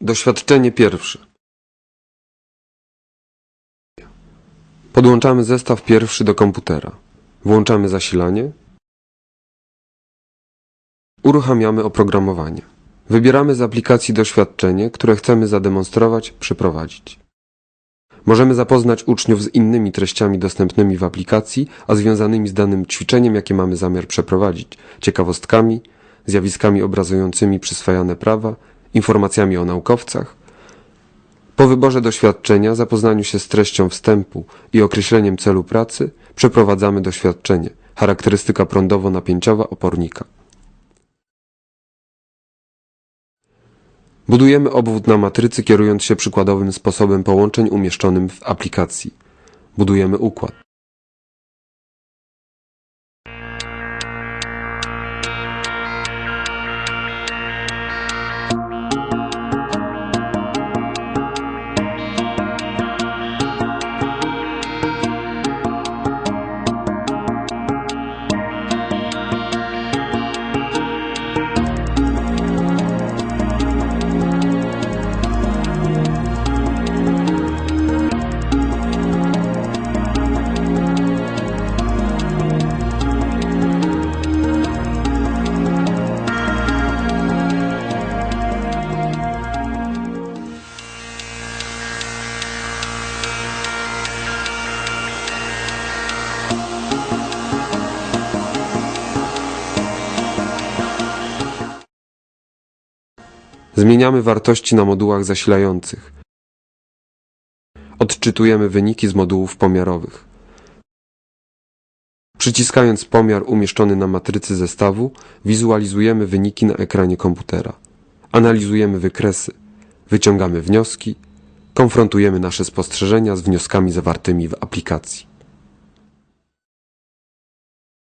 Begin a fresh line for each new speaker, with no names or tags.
Doświadczenie pierwsze. Podłączamy zestaw pierwszy do komputera. Włączamy zasilanie. Uruchamiamy oprogramowanie. Wybieramy z aplikacji doświadczenie, które chcemy zademonstrować, przeprowadzić. Możemy zapoznać uczniów z innymi treściami dostępnymi w aplikacji, a związanymi z danym ćwiczeniem, jakie mamy zamiar przeprowadzić, ciekawostkami, zjawiskami obrazującymi przyswajane prawa, informacjami o naukowcach. Po wyborze doświadczenia, zapoznaniu się z treścią wstępu i określeniem celu pracy, przeprowadzamy doświadczenie, charakterystyka prądowo-napięciowa opornika. Budujemy obwód na matrycy kierując się przykładowym sposobem połączeń umieszczonym w aplikacji. Budujemy układ. Zmieniamy wartości na modułach zasilających. Odczytujemy wyniki z modułów pomiarowych. Przyciskając pomiar umieszczony na matrycy zestawu, wizualizujemy wyniki na ekranie komputera. Analizujemy wykresy, wyciągamy wnioski, konfrontujemy nasze spostrzeżenia z wnioskami zawartymi w aplikacji.